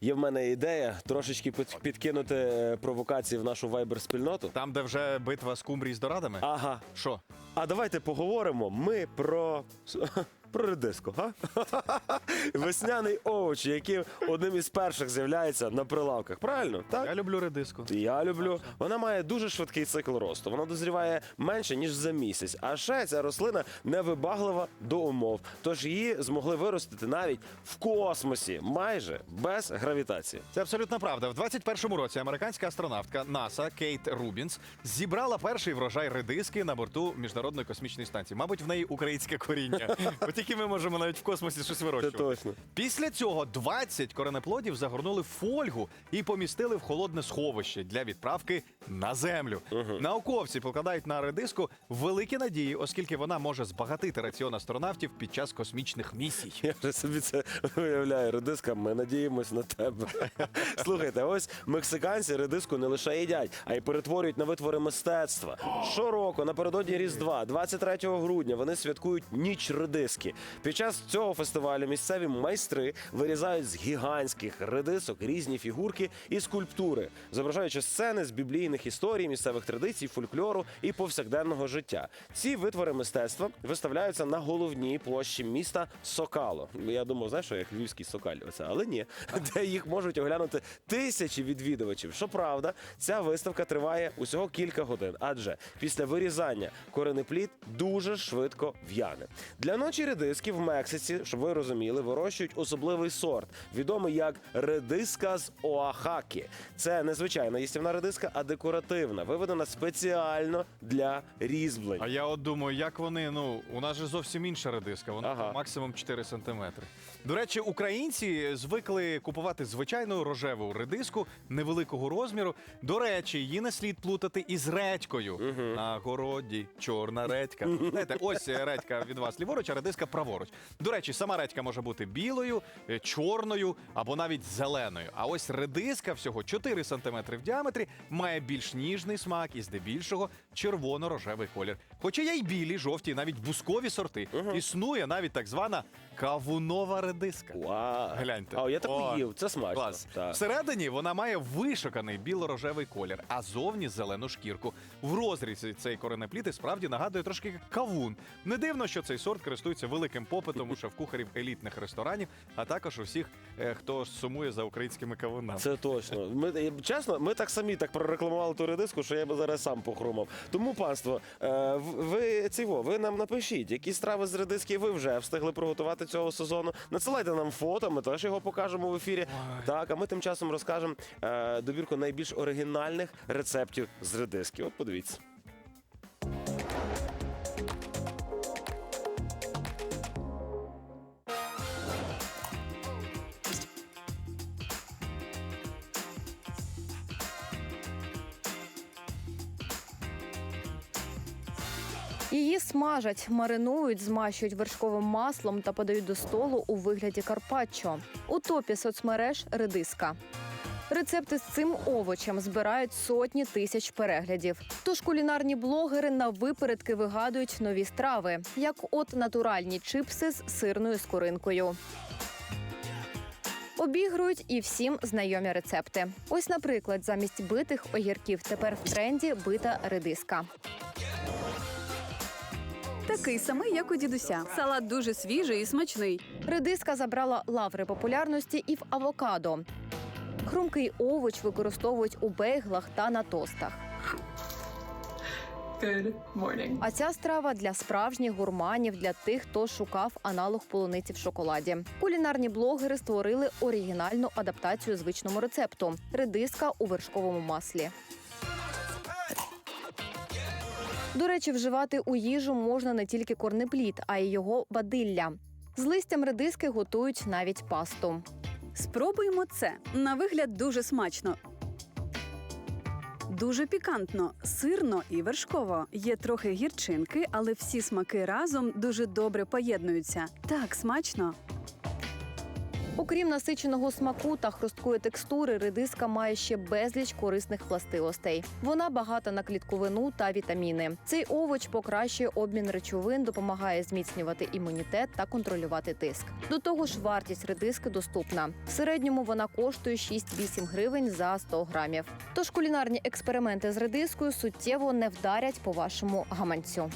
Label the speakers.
Speaker 1: є в мене ідея трошечки під- підкинути е, провокації в нашу вайбер-спільноту.
Speaker 2: Там, де вже битва скумбрій з дорадами?
Speaker 1: Ага.
Speaker 2: Що?
Speaker 1: А давайте поговоримо ми про. Про редиску, га? Весняний овоч, який одним із перших з'являється на прилавках. Правильно? Так?
Speaker 2: Я люблю редиску.
Speaker 1: Я люблю. Вона має дуже швидкий цикл росту. Вона дозріває менше ніж за місяць. А ще ця рослина невибаглива до умов. Тож її змогли виростити навіть в космосі, майже без гравітації.
Speaker 2: Це абсолютно правда. В 21-му році американська астронавтка НАСА Кейт Рубінс зібрала перший врожай редиски на борту міжнародної космічної станції. Мабуть, в неї українське коріння. тільки ми можемо навіть в космосі щось
Speaker 1: Це точно.
Speaker 2: Після цього 20 коренеплодів загорнули в фольгу і помістили в холодне сховище для відправки на землю. Науковці покладають на редиску великі надії, оскільки вона може збагатити раціон астронавтів під час космічних місій.
Speaker 1: Я вже собі це уявляю. Редиска, ми надіємось на тебе. Слухайте, ось мексиканці редиску не лише їдять, а й перетворюють на витвори мистецтва. Щороку, напередодні Різдва, 23 грудня, вони святкують ніч редиски. Під час цього фестивалю місцеві майстри вирізають з гігантських редисок різні фігурки і скульптури, зображаючи сцени з біблійних історій, місцевих традицій, фольклору і повсякденного життя. Ці витвори мистецтва виставляються на головній площі міста Сокало. Я думав, знаєш, що як львівський сокаль, оце, але ні, де їх можуть оглянути тисячі відвідувачів. Щоправда, ця виставка триває усього кілька годин, адже після вирізання коренеплід дуже швидко в'яне. Для ночі редиски в Мексиці, щоб ви розуміли, вирощують особливий сорт, відомий як редиска з Оахаки. Це не звичайна їстівна редиска, а декоративна, виведена спеціально для різьблень.
Speaker 2: А я от думаю, як вони, ну, у нас же зовсім інша редиска, вона
Speaker 1: Ага.
Speaker 2: максимум 4 сантиметри. До речі, українці звикли купувати звичайну рожеву редиску невеликого розміру. До речі, її не слід плутати із редькою. На городі чорна редька. Знаєте, ось редька від вас ліворуч, а редиска праворуч. До речі, сама редька може бути білою, е, чорною або навіть зеленою. А ось редиска всього 4 сантиметри в діаметрі, має більш ніжний смак і здебільшого червоно-рожевий колір. Хоча є й білі, жовті, і навіть бускові сорти. Існує навіть так звана кавунова редиска.
Speaker 1: Вау.
Speaker 2: Гляньте.
Speaker 1: А я таку
Speaker 2: О,
Speaker 1: їв, це смачно.
Speaker 2: Клас.
Speaker 1: Так.
Speaker 2: Всередині вона має вишуканий біло-рожевий колір, а зовні зелену шкірку. В розрізі цей коренеплід і справді нагадує трошки кавун. Не дивно, що цей сорт користується великим попитом у шеф-кухарів елітних ресторанів, а також у всіх, е, хто сумує за українськими кавунами.
Speaker 1: Це точно. Ми е, чесно, ми так самі так прорекламували ту редиску, що я би зараз сам похрумав. Тому, панство, е, ви ціво, ви нам напишіть, які страви з редиски ви вже встигли приготувати цього сезону. Надсилайте нам фото, ми теж його покажемо в ефірі. Так, а ми тим часом розкажемо е, добірку найбільш оригінальних рецептів з редиски. От подивіться.
Speaker 3: Її смажать, маринують, змащують вершковим маслом та подають до столу у вигляді карпаччо. У топі соцмереж редиска. Рецепти з цим овочем збирають сотні тисяч переглядів. Тож кулінарні блогери на випередки вигадують нові страви, як от натуральні чипси з сирною скоринкою. Обігрують і всім знайомі рецепти. Ось, наприклад, замість битих огірків тепер в тренді бита редиска.
Speaker 4: Такий самий, як у дідуся. Салат дуже свіжий і смачний.
Speaker 3: Редиска забрала лаври популярності і в авокадо. Хрумкий овоч використовують у бейглах та на тостах.
Speaker 5: Good morning.
Speaker 3: А ця страва для справжніх гурманів, для тих, хто шукав аналог полуниці в шоколаді. Кулінарні блогери створили оригінальну адаптацію звичному рецепту редиска у вершковому маслі. До речі, вживати у їжу можна не тільки корнеплід, а й його бадилля. З листям редиски готують навіть пасту.
Speaker 4: Спробуємо це. На вигляд дуже смачно. Дуже пікантно, сирно і вершково. Є трохи гірчинки, але всі смаки разом дуже добре поєднуються. Так смачно.
Speaker 3: Окрім насиченого смаку та хрусткої текстури, редиска має ще безліч корисних властивостей. Вона багата на клітковину та вітаміни. Цей овоч покращує обмін речовин, допомагає зміцнювати імунітет та контролювати тиск. До того ж, вартість редиски доступна. В середньому вона коштує 6-8 гривень за 100 грамів. Тож кулінарні експерименти з редискою суттєво не вдарять по вашому гаманцю.